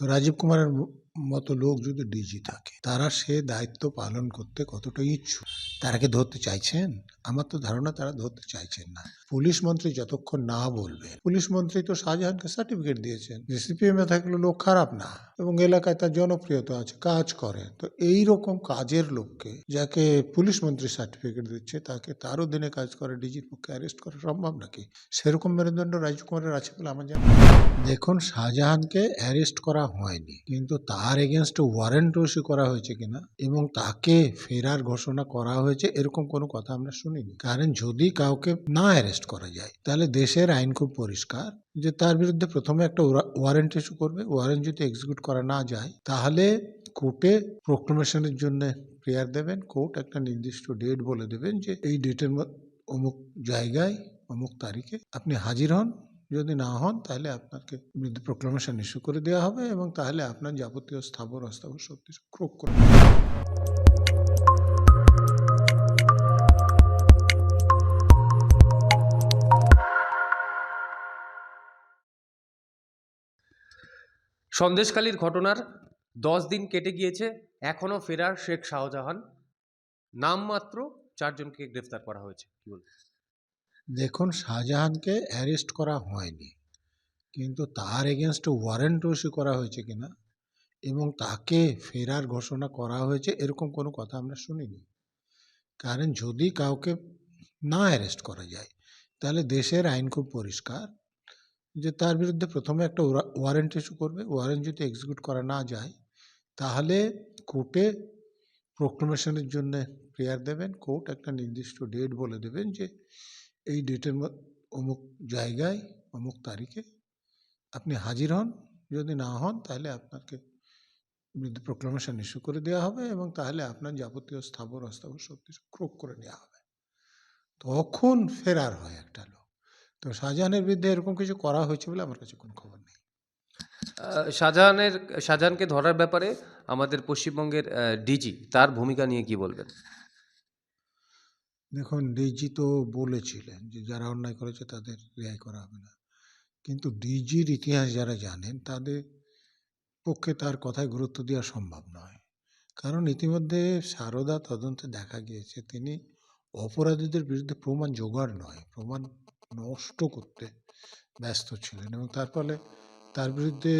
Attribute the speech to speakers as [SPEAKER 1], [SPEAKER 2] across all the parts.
[SPEAKER 1] তো রাজীব কুমারের মতো লোক যদি ডিজি থাকে, তারা সে দায়িত্ব পালন করতে কতটা ইচ্ছুক? তারা কি ধরতে চাইছেন? আমার তো ধারণা তারা ধরতে চাইছেন না। পুলিশ মন্ত্রী যতক্ষণ না বলবেন, পুলিশ মন্ত্রী তো শাহজাহানকে সার্টিফিকেট দিয়েছেন যে সিপিএম এ থাকলে লোক খারাপ না এবং এলাকায় তার জনপ্রিয়তা আছে, কাজ করে তো এই রকম কাজের লোককে যাকে পুলিশ মন্ত্রী সার্টিফিকেট দিচ্ছে, তাকে তার অধীনে কাজ করে ডিজির পক্ষে অ্যারেস্ট করা সম্ভব নাকি? সেরকম মেরুদণ্ড রাজকুমারের আছে বলে আমার জানা দেখুন, শাহজাহানকে অ্যারেস্ট করা হয়নি, কিন্তু তার এগেনস্ট ওয়ারেন্ট ইস্যু করা হয়েছে কিনা এবং তাকে ফেরার ঘোষণা করা হয়েছে এরকম কোনো কথা আমরা শুনিনি। কারণ যদি কাউকে না অ্যারেস্ট করা যায়, তাহলে দেশের আইন খুব পরিষ্কার যে তার বিরুদ্ধে প্রথমে একটা ওয়ারেন্ট ইস্যু করবে। ওয়ারেন্ট যদি এক্সিকিউট করা না যায়, তাহলে কোর্টে প্রোক্লেমেশনের জন্য প্রেয়ার দেবেন। কোর্ট একটা নির্দিষ্ট ডেট বলে দেবেন যে এই ডেটের অমুক জায়গায়, অমুক তারিখে আপনি হাজির হন। যদি না হন, তাহলে আপনাকে বিরুদ্ধে প্রোক্লামেশন ইস্যু করে দেওয়া হবে এবং তাহলে আপনার যাবতীয় স্থাবর অস্থাবর কিছু ক্রোক করে
[SPEAKER 2] সন্দেশখালীর ঘটনার দশ দিন কেটে গিয়েছে। এখনও ফেরার শেখ শাহজাহান। নামমাত্র চারজনকে গ্রেফতার করা হয়েছে। কি বলবেন
[SPEAKER 1] দেখুন, শাহজাহানকে অ্যারেস্ট করা হয়নি। কিন্তু তার এগেনস্ট ওয়ারেন্ট ইস্যু করা হয়েছে কিনা এবং তাকে ফেরার ঘোষণা করা হয়েছে, এরকম কোনো কথা আমরা শুনিনি। কারণ যদি কাউকে না অ্যারেস্ট করা যায়, তাহলে দেশের আইন খুব পরিষ্কার। যে তার বিরুদ্ধে প্রথমে একটা ওয়ারেন্ট ইস্যু করবে। ওয়ারেন্ট যদি এক্সিকিউট করা না যায়, তাহলে কোর্টে প্রোক্লেমেশনের জন্য প্রেয়ার দেবেন। কোর্ট একটা নির্দিষ্ট ডেট বলে দেবেন যে এই ডেটের অমুক জায়গায়, অমুক তারিখে আপনি হাজির হন। যদি না হন, তাহলে আপনাকে বিরুদ্ধে প্রোক্লামেশন ইস্যু করে দেওয়া হবে এবং তাহলে আপনার যাবতীয় স্থাবর অস্থাবর সব কিছু ক্রোক করে নেওয়া হবে। তখন ফেরার হয় একটা তো শাহজাহানের বিরুদ্ধে এরকম কিছু করা হয়েছে বলে আমার কাছে কোনো খবর নেই।
[SPEAKER 2] শাহজাহানের শাহজাহানকে ধরার ব্যাপারে আমাদের পশ্চিমবঙ্গের ডিজি তার ভূমিকা নিয়ে কি বলবেন?
[SPEAKER 1] দেখুন ডিজি তো বলেছিলেন যে যারা অন্যায় করেছে তাদের রেহাই করা হবে না। কিন্তু ডিজির ইতিহাস যারা জানেন তাদের পক্ষে তার কথায় গুরুত্ব দেওয়া সম্ভব নয়। কারণ ইতিমধ্যে সারদা তদন্তে দেখা গিয়েছে তিনি অপরাধীদের বিরুদ্ধে প্রমাণ জোগাড় নয় প্রমাণ নষ্ট করতে ব্যস্ত ছিলেন এবং তার ফলে তার বিরুদ্ধে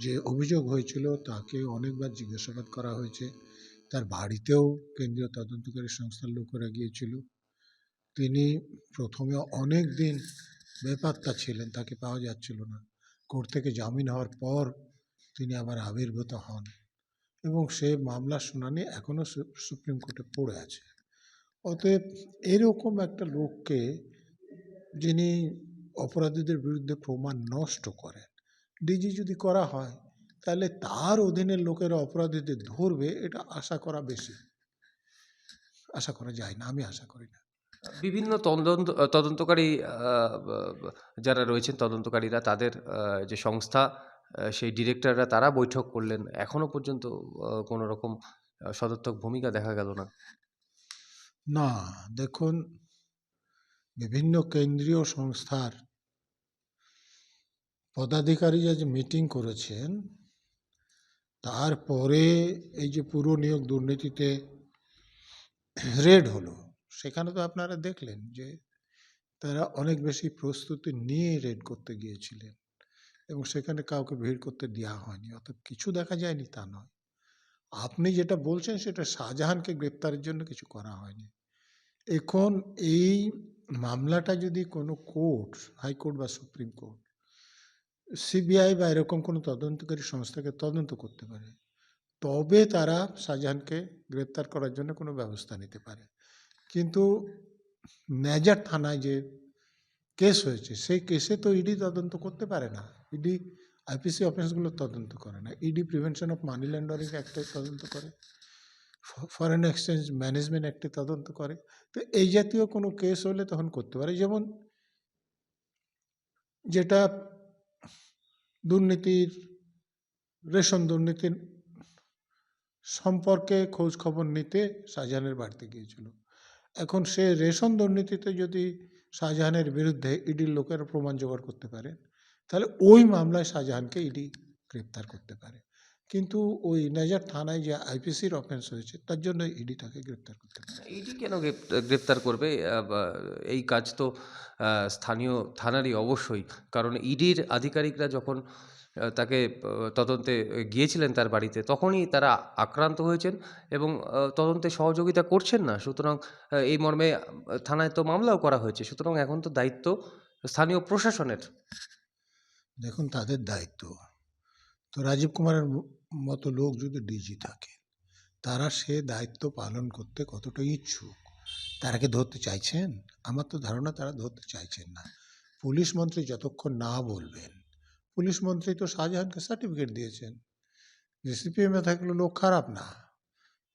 [SPEAKER 1] যে অভিযোগ হয়েছিল তাকে অনেকবার জিজ্ঞাসাবাদ করা হয়েছে। তার বাড়িতেও কেন্দ্রীয় তদন্তকারী সংস্থার লোকেরা গিয়েছিল। তিনি প্রথমে অনেক দিন বেপাত্তা ছিলেন, তাকে পাওয়া যাচ্ছিল না। কোর্ট থেকে জামিন হওয়ার পর তিনি আবার আবির্ভূত হন এবং সে মামলার শুনানি এখনও সুপ্রিম কোর্টে পড়ে আছে। অতএব এরকম একটা লোককে যিনি অপরাধীদের বিরুদ্ধে প্রমাণ নষ্ট করেন ডিজি যদি করা হয় তাহলে তার অধীনের লোকেরা অপরাধীদের ধরবে এটা আশা করা বেশি। আশা করা যায় না আমি আশা করি না।
[SPEAKER 2] বিভিন্ন তদন্ত তদন্তকারী যারা রয়েছেন তদন্তকারীরা তাদের যে সংস্থা সেই ডিরেক্টররা তারা বৈঠক করলেন। এখনও পর্যন্ত কোনো রকম সদর্থক ভূমিকা দেখা গেল না।
[SPEAKER 1] না দেখুন বিভিন্ন কেন্দ্রীয় সংস্থার পদাধিকারীরা যে মিটিং করেছেন, তারপরে এই যে পুরো নিয়োগ দুর্নীতিতে রেড হলো, সেখানে তো আপনারা দেখলেন যে তারা অনেক বেশি প্রস্তুতি নিয়ে রেড করতে গিয়েছিলেন এবং সেখানে কাউকে ভিড় করতে দেওয়া হয়নি। অর্থাৎ কিছু দেখা যায়নি তা নয়। আপনি যেটা বলছেন সেটা শাহজাহানকে গ্রেপ্তারের জন্য কিছু করা হয়নি। এখন এই মামলাটা যদি কোনো কোর্ট হাইকোর্ট বা সুপ্রিম কোর্ট, সিবিআই বা এরকম কোনো তদন্তকারী সংস্থাকে তদন্ত করতে পারে, তবে তারা শাহজাহানকে গ্রেপ্তার করার জন্য কোনো ব্যবস্থা নিতে পারে। কিন্তু ন্যাজার থানায় যে কেস হয়েছে, সেই কেসে তো ইডি তদন্ত করতে পারে না। ইডি, আইপিসি অফিসগুলো তদন্ত করে না। ED prevention of money laundering অ্যাক্টে তদন্ত করে। ফরেন এক্সচেঞ্জ ম্যানেজমেন্ট একটি তদন্ত করে। তো এই জাতীয় কোনো কেস হলে তখন করতে পারে। যেমন যেটা দুর্নীতির, রেশন দুর্নীতির সম্পর্কে খোঁজ খবর নিতে শাহজাহানের বাড়িতে গিয়েছিল। এখন সে রেশন দুর্নীতিতে যদি শাহজাহানের বিরুদ্ধে ইডির লোকেরা প্রমাণ জোগাড় করতে পারে, তাহলে ওই মামলায় শাহজাহানকে ইডি গ্রেপ্তার করতে পারে। কিন্তু ওই নাজার থানায় যে আইপিসির অফেন্স হয়েছে তার জন্য ইডি তাকে গ্রেপ্তার করতে
[SPEAKER 2] ইডি কেন গ্রেপ- গ্রেপ্তার করবে? এই কাজ তো স্থানীয় থানারই অবশ্যই। কারণ ইডির আধিকারিকরা যখন তাকে তদন্তে গিয়েছিলেন তার বাড়িতে তখনই তারা আক্রান্ত হয়েছেন এবং তদন্তে সহযোগিতা করছেন না। সুতরাং এই মর্মে থানায় তো মামলাও করা হয়েছে। সুতরাং এখন তো দায়িত্ব স্থানীয় প্রশাসনের।
[SPEAKER 1] দেখুন তাদের দায়িত্ব। তো রাজীব কুমারের মতো লোক যদি ডিজি থাকে, তারা সে দায়িত্ব পালন করতে কতটা ইচ্ছুক তারা কি ধরতে চাইছেন? আমার তো ধারণা তারা ধরতে চাইছেন না। পুলিশ মন্ত্রী যতক্ষণ না বলবেন, পুলিশ মন্ত্রী তো শাহজাহানকে সার্টিফিকেট দিয়েছেন। যে সিপিএমে থাকলে লোক খারাপ না,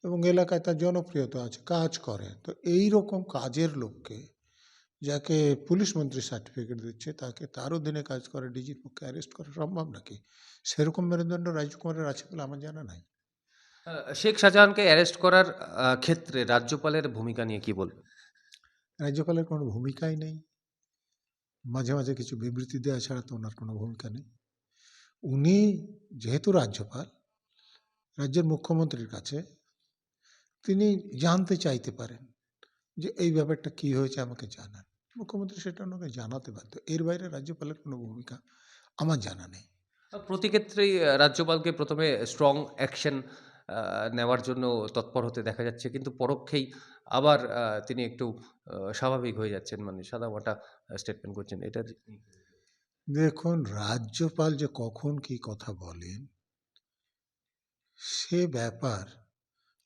[SPEAKER 1] এবং এলাকায় তার জনপ্রিয়তা আছে, কাজ করে। তো এই রকম কাজের লোককে যাকে পুলিশ মন্ত্রী সার্টিফিকেট দিচ্ছে তাকে তার অধীনে কাজ করে ডিজির পক্ষে অ্যারেস্ট করা সম্ভব নাকি? সেরকম মেরুদণ্ড রাজকুমারের আছে বলে আমার জানা নাই।
[SPEAKER 2] শেখ শাহজাহানকে অ্যারেস্ট করার ক্ষেত্রে রাজ্যপালের ভূমিকা নিয়ে কি বলবেন?
[SPEAKER 1] রাজ্যপালের কোনো ভূমিকাই নেই। মাঝে মাঝে কিছু বিবৃতি দেওয়া ছাড়া তো ওনার কোনো ভূমিকা নেই। উনি যেহেতু রাজ্যপাল রাজ্যের মুখ্যমন্ত্রীর কাছে তিনি জানতে চাইতে পারেন যে এই ব্যাপারটা কি হয়েছে আমাকে জানান। মুখ্যমন্ত্রী সেটা ওনাকে জানাতে বাধ্য। এর বাইরে রাজ্যপালের কোনো ভূমিকা আমার জানা নেই।
[SPEAKER 2] প্রতি ক্ষেত্রেই রাজ্যপালকে প্রথমে স্ট্রং অ্যাকশন নেওয়ার জন্য তৎপর হতে দেখা যাচ্ছে। কিন্তু পরোক্ষেই আবার তিনি একটু স্বাভাবিক হয়ে যাচ্ছেন। মানে সাদামাটা স্টেটমেন্ট করছেন। এটা
[SPEAKER 1] দেখুন রাজ্যপাল যে কখন কি কথা বলেন সে ব্যাপার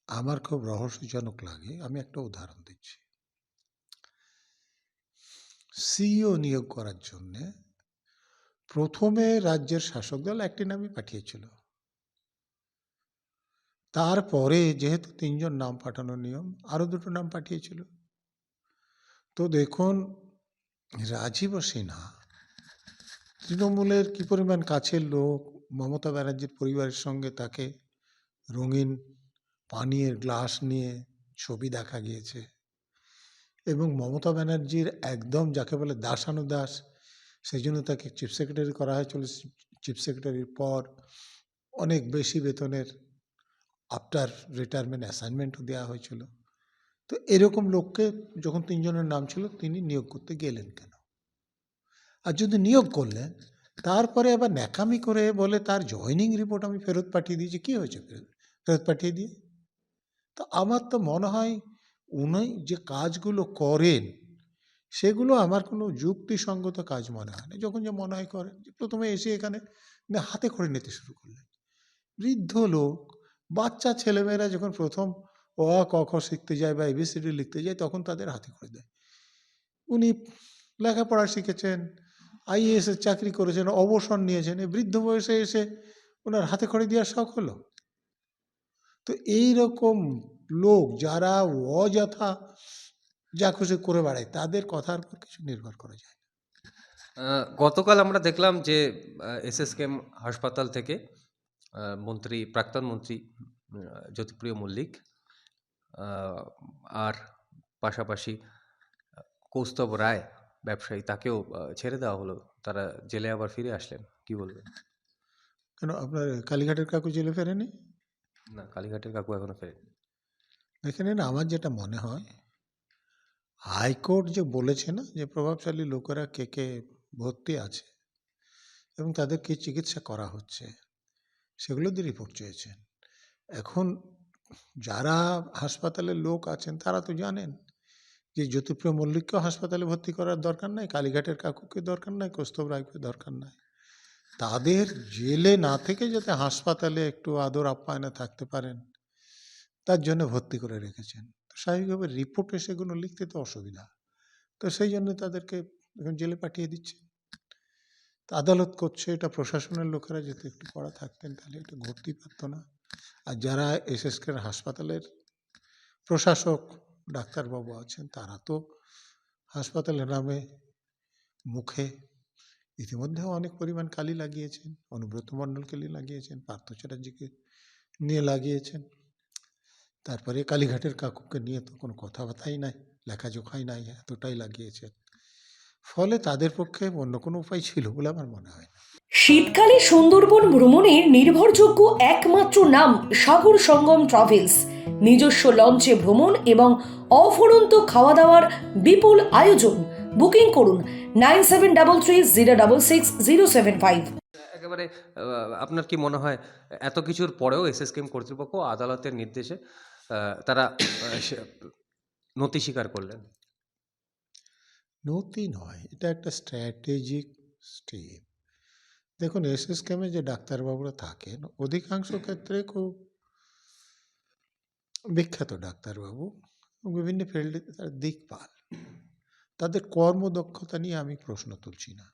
[SPEAKER 1] আমার খুব রহস্যজনক লাগে। আমি একটা উদাহরণ দিচ্ছি। সিইও নিয়োগ করার জন্যে প্রথমে রাজ্যের শাসক দল একটি নামই পাঠিয়েছিল। তারপরে যেহেতু তিনজন নাম পাঠানোর নিয়ম, আরও দুটো নাম পাঠিয়েছিল। তো দেখুন, রাজীব সিনহা তৃণমূলের কি পরিমাণ কাছের লোক, মমতা ব্যানার্জির পরিবারের সঙ্গে তাকে রঙিন পানীয়ের গ্লাস নিয়ে ছবি দেখা গিয়েছে। এবং মমতা ব্যানার্জির একদম যাকে বলে দাসানুদাস সেই জন্য তাকে চিফ সেক্রেটারি করা হয়েছিল চিফ সেক্রেটারির পর। অনেক বেশি বেতনের আফটার রিটায়ারমেন্ট অ্যাসাইনমেন্টও দেওয়া হয়েছিল। তো এরকম লোককে যখন তিনজনের নাম ছিল, তিনি নিয়োগ করতে গেলেন কেন? আর যদি নিয়োগ করলেন, তারপরে আবার ন্যাকামি করে বলে তার জয়নিং রিপোর্ট আমি ফেরত পাঠিয়ে দিয়েছি, কী হয়েছে ফেরত? ফেরত পাঠিয়ে দিয়ে তো আমার তো মনে হয় উনি যে কাজগুলো করেন, সেগুলো আমার কোনো যুক্তিসঙ্গত কাজ মনে হয় না। যখন যে মনে হয় করেন প্রথমে এসে এখানে হাতে করে নিতে শুরু করলেন। বৃদ্ধ লোক, বাচ্চা ছেলেমেয়েরা যখন প্রথম অ, ক, খ শিখতে যায় বা এবিসিডি লিখতে যায়, তখন তাদের হাতে করে দেয়। উনি লেখাপড়া শিখেছেন আইএএস এর চাকরি করেছেন, অবসর নিয়েছেন বৃদ্ধ বয়সে এসে ওনার হাতে খড়ি দেওয়ার শখ হলো। তো এই রকম লোক যারা অযথা যা খুশি করে বেড়ায় তাদের কথার উপর কিছু নির্ভর করা যায় না।
[SPEAKER 2] গতকাল আমরা দেখলাম যে এসএসকেএম হাসপাতাল থেকে মন্ত্রী প্রাক্তন মন্ত্রী জ্যোতিপ্রিয় মল্লিক আর পাশাপাশি কৌস্তব রায় ব্যবসায়ী তাকেও ছেড়ে দেওয়া হলো। তারা জেলে আবার ফিরে আসলেন। কি বলবেন?
[SPEAKER 1] কেন আপনার কালীঘাটের কাকু জেলে ফেরেনি?
[SPEAKER 2] না কালীঘাটের কাকু এখনও ফেরেনি
[SPEAKER 1] দেখে নিন আমার যেটা মনে হয় হাইকোর্ট যে বলেছে না যে প্রভাবশালী লোকেরা কে কে ভর্তি আছে এবং তাদের কি চিকিৎসা করা হচ্ছে সেগুলো দিয়ে রিপোর্ট চেয়েছেন। এখন যারা হাসপাতালের লোক আছেন তারা তো জানেন যে জ্যোতিপ্রিয় মল্লিককেও হাসপাতালে ভর্তি করার দরকার নাই কালীঘাটের কাকুকে দরকার নাই কৌস্তব রায়কে দরকার নাই। তাদের জেলে না থেকে যাতে হাসপাতালে একটু আদর আপ্যায়নে থাকতে পারেন, তার জন্য ভর্তি করে রেখেছেন। স্বাভাবিকভাবে রিপোর্টে সেগুলো লিখতে তো অসুবিধা। তো সেই জন্য তাদেরকে এখন জেলে পাঠিয়ে দিচ্ছে। আদালত করছে, এটা প্রশাসনের লোকেরা যদি একটু কড়া থাকতেন তাহলে এটা ঘটতেই পারতো না। আর যারা এসএসকের হাসপাতালের প্রশাসক, ডাক্তারবাবু আছেন, তারা তো হাসপাতালের নামে মুখে ইতিমধ্যে অনেক পরিমাণ কালি লাগিয়েছেন, অনুব্রত মণ্ডলকে নিয়ে লাগিয়েছেন, পার্থ চ্যাটার্জিকে নিয়ে লাগিয়েছেন। তারপরে কালীঘাটের কাকুকে নিয়ে তো কোনো কথাবার্তাই নাই, লেখাজোখাই নাই, এতটাই লাগিয়েছেন। ফলে তাদের পক্ষে অন্য কোনো উপায় ছিল বলে আমার মনে হয়
[SPEAKER 3] শীতকালে সুন্দরবন ভ্রমণের নির্ভরযোগ্য একমাত্র নাম সাগর সঙ্গম ট্রাভেলস। নিজস্ব লঞ্চে ভ্রমণ এবং অফুরন্ত খাওয়া দাওয়ার বিপুল আয়োজন বুকিং করুন nine seven double three zero double six zero seven five.
[SPEAKER 2] একেবারে আপনার কি মনে হয় এত কিছুর পরেও এসএসকেএম কর্তৃপক্ষ আদালতের নির্দেশে তারা নথি স্বীকার করলেন?
[SPEAKER 1] নতি নয় এটা একটা স্ট্র্যাটেজিক স্টেপ। দেখুন এসএস ক্যামে যে ডাক্তারবাবুরা থাকেন অধিকাংশ ক্ষেত্রে খুব বিখ্যাত ডাক্তারবাবু বিভিন্ন ফিল্ডে তারা দিকপাল। তাদের কর্মদক্ষতা নিয়ে আমি প্রশ্ন তুলছি না।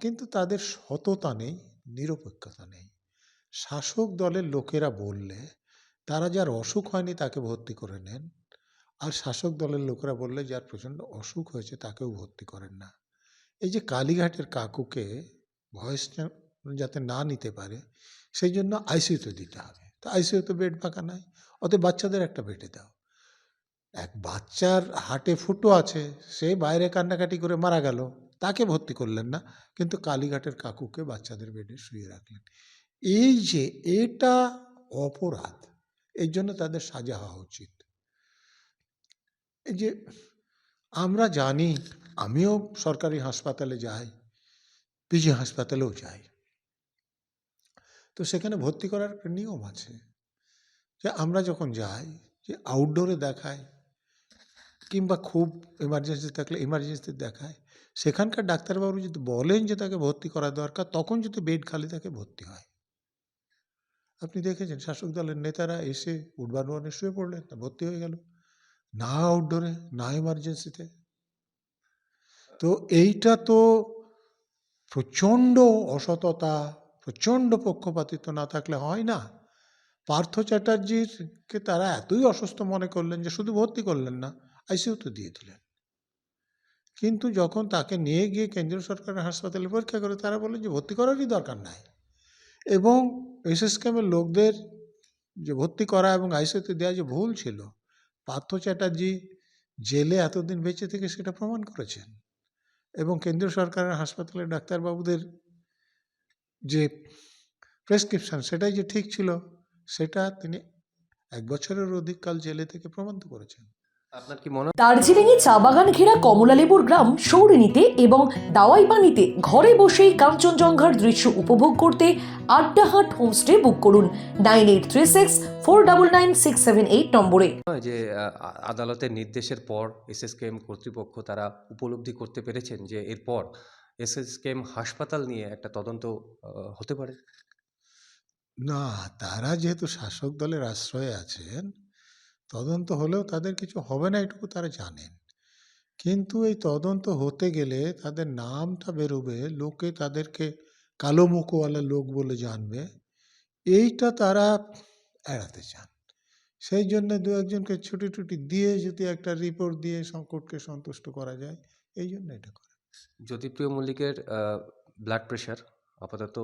[SPEAKER 1] কিন্তু তাদের সততা নেই, নিরপেক্ষতা নেই। শাসক দলের লোকেরা বললে, তারা যার অসুখ হয়নি তাকে ভর্তি করে নেন। আর শাসক দলের লোকেরা বললে, যার প্রচণ্ড অসুখ হয়েছে তাকেও ভর্তি করেন না। এই যে কালীঘাটের কাকুকে ভয়েস যাতে না নিতে পারে, সেই জন্য আইসিইউতে দিতে হবে। তো আইসিইউতে বেড ফাঁকা নাই অত বাচ্চাদের একটা বেডে দাও। এক বাচ্চার হাটে ফুটো আছে, সে বাইরে কান্নাকাটি করে মারা গেল। তাকে ভর্তি করলেন না, কিন্তু কালীঘাটের কাকুকে বাচ্চাদের বেডে শুয়ে রাখলেন। এই যে এটা অপরাধ, এর জন্য তাদের সাজা হওয়া উচিত। এই যে আমরা জানি, আমিও সরকারি হাসপাতালে যাই, পিজি হাসপাতালেও যাই। তো সেখানে ভর্তি করার একটা নিয়ম আছে যে আমরা যখন যাই, যে আউটডোরে দেখায় কিংবা খুব এমার্জেন্সি থাকলে এমার্জেন্সি দেখায়, সেখানকার ডাক্তারবাবু যদি বলেন যে তাকে ভর্তি করা দরকার, তখন যদি বেড খালি থাকে, ভর্তি হয়। আপনি দেখেছেন, শাসক দলের নেতারা এসে উডবান ওয়ানে শুয়ে পড়লেন, তা ভর্তি হয়ে গেল। না আউটডোরে না এমার্জেন্সিতে তো এইটা তো প্রচণ্ড অসততা, প্রচণ্ড পক্ষপাতিত্ব না থাকলে হয় না। পার্থ চ্যাটার্জিরকে তারা এতই অসুস্থ মনে করলেন যে শুধু ভর্তি করলেন না আইসিইউতে দিয়ে দিলেন। কিন্তু যখন তাকে নিয়ে গিয়ে কেন্দ্রীয় সরকারের হাসপাতালে পরীক্ষা করে, তারা বলে যে ভর্তি করারই দরকার নাই। এবং এসএস ক্যামের লোকদের যে ভর্তি করা এবং আইসিইউতে দেওয়া যে ভুল ছিল, পার্থ চ্যাটার্জি জেলে এতদিন বেঁচে থেকে সেটা প্রমাণ করেছেন। এবং কেন্দ্রীয় সরকারের হাসপাতালের ডাক্তারবাবুদের যে প্রেসক্রিপশন, সেটাই যে ঠিক ছিল, সেটা তিনি এক বছরের অধিক কাল জেলে থেকে প্রমাণিত করেছেন।
[SPEAKER 2] আপনার কি
[SPEAKER 3] দার্জিলিংয়ে চা বাগান ঘেরা কমলালেবুর গ্রাম সৌরিনীতে এবং দাওয়াই পানিতে ঘরে বসেই কাঞ্চনজঙ্ঘার দৃশ্য উপভোগ করতে আড্ডাহাট হোমস্টে বুক করুন। Nine eight three six four double nine six seven eight নম্বরে।
[SPEAKER 2] যে আহ, আদালতের নির্দেশের পর এসএসকেএম কর্তৃপক্ষ তারা উপলব্ধি করতে পেরেছেন যে এরপর এসএসকেএম হাসপাতাল নিয়ে একটা তদন্ত আহ, হতে পারে?
[SPEAKER 1] না তারা যেহেতু শাসক দলের আশ্রয়ে আছেন তদন্ত হলেও তাদের কিছু হবে না এটুকু তারা জানেন। কিন্তু এই তদন্ত হতে গেলে তাদের নামটা বেরোবে, লোকে তাদেরকে কালো মুখওয়ালা লোক বলে জানবে। এইটা তারা এড়াতে চান। সেই জন্য দু একজনকে ছুটি টুটি দিয়ে যদি একটা রিপোর্ট দিয়ে সংকটকে সন্তুষ্ট করা যায়, এই জন্য এটা করে
[SPEAKER 2] জ্যোতিপ্রিয় মল্লিকের ব্লাড প্রেশার আপাতত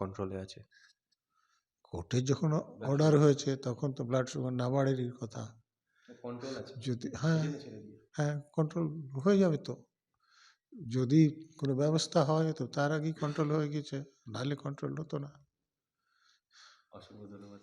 [SPEAKER 2] কন্ট্রোলে আছে।
[SPEAKER 1] কোর্টের যখন অর্ডার হয়েছে তখন তো ব্লাড সুগার না বাড়েরই কথা যদি হ্যাঁ হ্যাঁ কন্ট্রোল হয়ে যাবে তো। যদি কোনো ব্যবস্থা হয় তো তার আগেই কন্ট্রোল হয়ে গেছে। নাহলে কন্ট্রোল হতো না।
[SPEAKER 2] অসংখ্য ধন্যবাদ